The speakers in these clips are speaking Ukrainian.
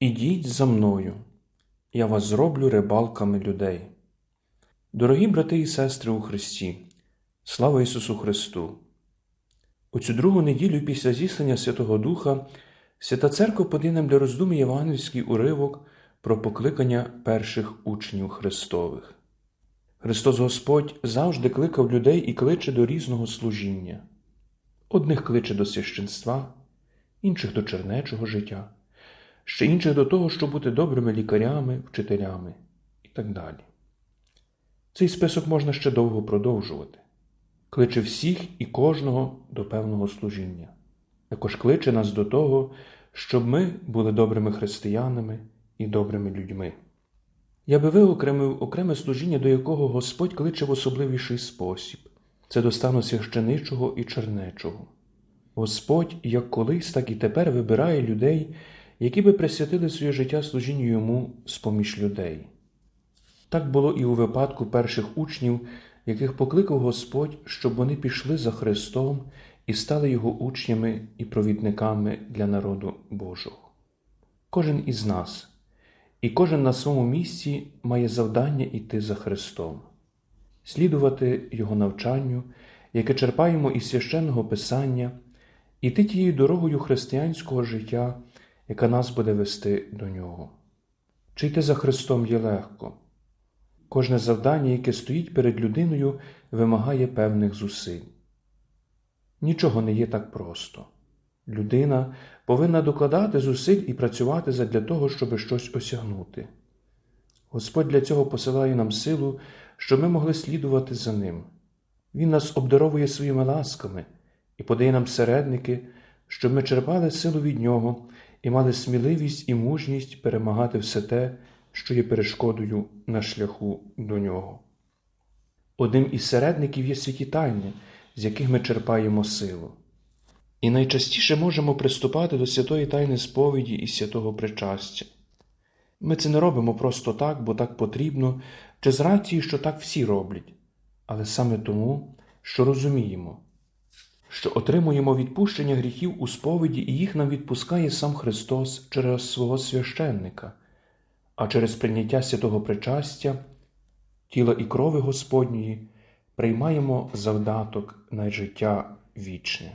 Ідіть за мною, я вас зроблю рибалками людей. Дорогі брати і сестри у Христі, слава Ісусу Христу! У цю другу неділю після зіслання Святого Духа Свята Церква подає для роздуму євангельський уривок про покликання перших учнів Христових. Христос Господь завжди кликав людей і кличе до різного служіння. Одних кличе до священства, інших до чернечого життя, ще інших до того, щоб бути добрими лікарями, вчителями і так далі. Цей список можна ще довго продовжувати. Кличе всіх і кожного до певного служіння. Також кличе нас до того, щоб ми були добрими християнами і добрими людьми. Я би виокремив окреме служіння, до якого Господь кличе в особливіший спосіб це до стану священичого і чернечого. Господь як колись, так і тепер вибирає людей, які би присвятили своє життя служінню йому з поміж людей. Так було і у випадку перших учнів, яких покликав Господь, щоб вони пішли за Христом і стали Його учнями і провідниками для народу Божого. Кожен із нас, і кожен на своєму місці має завдання йти за Христом, слідувати Його навчанню, яке черпаємо із священного Писання, іти тією дорогою християнського життя, яка нас буде вести до нього. Чи йти за Христом є легко. Кожне завдання, яке стоїть перед людиною, вимагає певних зусиль. Нічого не є так просто. Людина повинна докладати зусиль і працювати задля того, щоб щось осягнути. Господь для цього посилає нам силу, щоб ми могли слідувати за Ним. Він нас обдаровує своїми ласками і подає нам середники, щоб ми черпали силу від Нього і мали сміливість і мужність перемагати все те, що є перешкодою на шляху до нього. Одним із середників є святі тайни, з яких ми черпаємо силу. І найчастіше можемо приступати до святої тайни сповіді і святого причастя. Ми це не робимо просто так, бо так потрібно, чи з рації, що так всі роблять, але саме тому, що розуміємо, що отримуємо відпущення гріхів у сповіді, і їх нам відпускає сам Христос через свого священника а через прийняття святого причастя, тіла і крови Господньої приймаємо завдаток на життя вічне.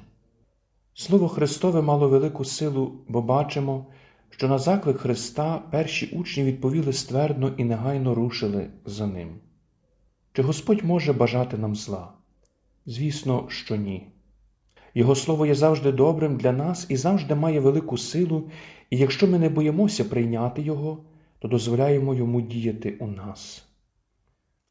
Слово Христове мало велику силу, бо бачимо, що на заклик Христа перші учні відповіли ствердно і негайно рушили за Ним. Чи Господь може бажати нам зла? Звісно, що ні. Його слово є завжди добрим для нас і завжди має велику силу, і якщо ми не боїмося прийняти Його, то дозволяємо йому діяти у нас.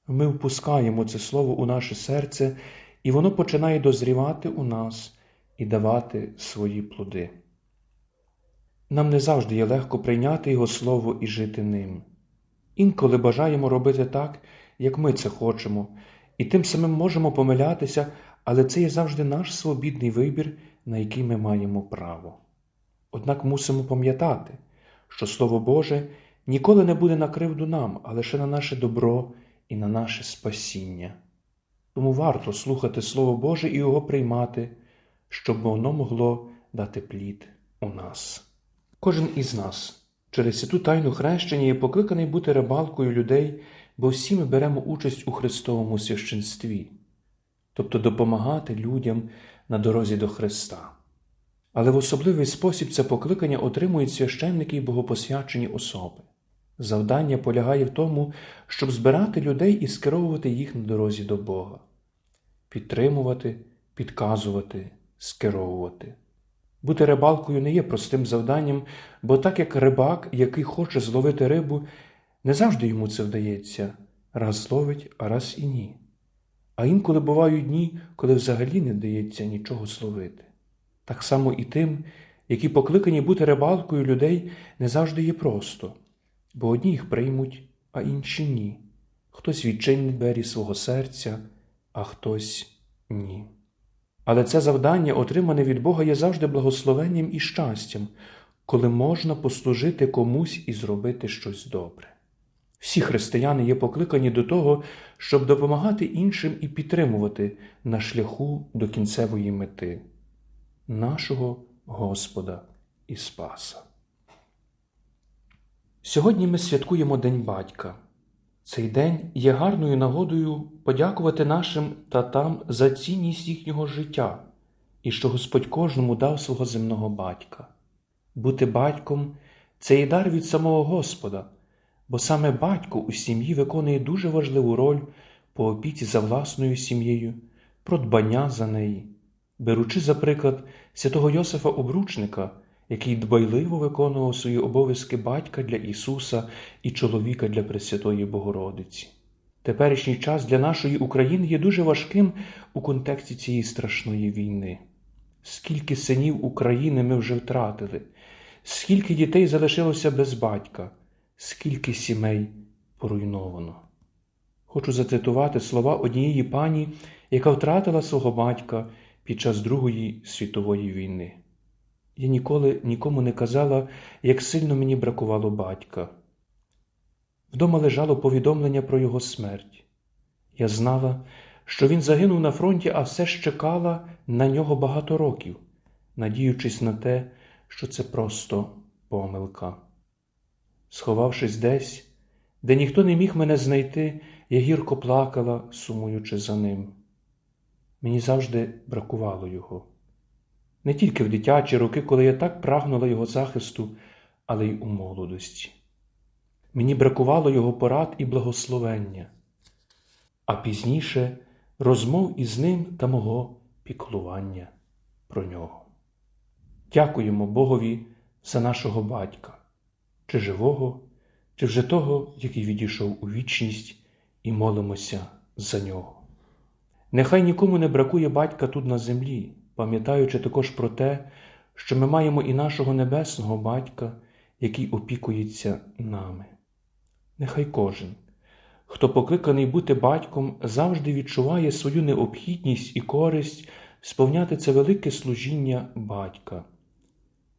Ми впускаємо це слово у наше серце, і воно починає дозрівати у нас і давати свої плоди. Нам не завжди є легко прийняти Його Слово і жити ним. Інколи бажаємо робити так, як ми це хочемо, і тим самим можемо помилятися, але це є завжди наш свобідний вибір, на який ми маємо право. Однак мусимо пам'ятати, що Слово Боже ніколи не буде на кривду нам, а лише на наше добро і на наше спасіння. Тому варто слухати Слово Боже і його приймати, щоб воно могло дати плід у нас. Кожен із нас через святу тайну хрещення є покликаний бути рибалкою людей, бо всі ми беремо участь у Христовому священстві, тобто допомагати людям на дорозі до Христа. Але в особливий спосіб це покликання отримують священники й богопосвячені особи. Завдання полягає в тому, щоб збирати людей і скеровувати їх на дорозі до Бога, підтримувати, підказувати, скеровувати. Бути рибалкою не є простим завданням, бо так як рибак, який хоче зловити рибу, не завжди йому це вдається раз зловить, а раз і ні. А інколи бувають дні, коли взагалі не вдається нічого зловити. Так само і тим, які покликані бути рибалкою людей, не завжди є просто бо одні їх приймуть, а інші ні. Хтось відчинить двері свого серця, а хтось ні. Але це завдання, отримане від Бога, є завжди благословенням і щастям, коли можна послужити комусь і зробити щось добре. Всі християни є покликані до того, щоб допомагати іншим і підтримувати на шляху до кінцевої мети нашого Господа і Спаса. Сьогодні ми святкуємо День батька. Цей день є гарною нагодою подякувати нашим татам за цінність їхнього життя і що Господь кожному дав свого земного батька. Бути батьком це і дар від самого Господа, бо саме батько у сім'ї виконує дуже важливу роль по опіці за власною сім'єю, про дбання за неї, беручи за приклад святого Йосифа Обручника, який дбайливо виконував свої обов'язки батька для Ісуса і чоловіка для Пресвятої Богородиці. Теперішній час для нашої України є дуже важким у контексті цієї страшної війни. Скільки синів України ми вже втратили, скільки дітей залишилося без батька, скільки сімей поруйновано. Хочу зацитувати слова однієї пані, яка втратила свого батька під час Другої світової війни. Я ніколи нікому не казала, як сильно мені бракувало батька. Вдома лежало повідомлення про його смерть. Я знала, що він загинув на фронті, а все ж чекала на нього багато років, надіючись на те, що це просто помилка. Сховавшись десь, де ніхто не міг мене знайти, я гірко плакала, сумуючи за ним. Мені завжди бракувало його. Не тільки в дитячі роки, коли я так прагнула його захисту, але й у молодості. Мені бракувало його порад і благословення, а пізніше розмов із ним та мого піклування про нього. Дякуємо Богові за нашого батька, чи живого, чи вже того, який відійшов у вічність, і молимося за нього. Нехай нікому не бракує батька тут на землі, пам'ятаючи також про те, що ми маємо і нашого небесного батька, який опікується нами. Нехай кожен, хто покликаний бути батьком, завжди відчуває свою необхідність і користь сповняти це велике служіння батька,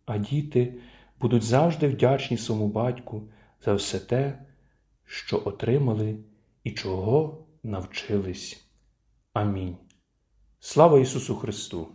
а діти будуть завжди вдячні своєму батьку за все те, що отримали і чого навчились. Амінь. Слава Ісусу Христу!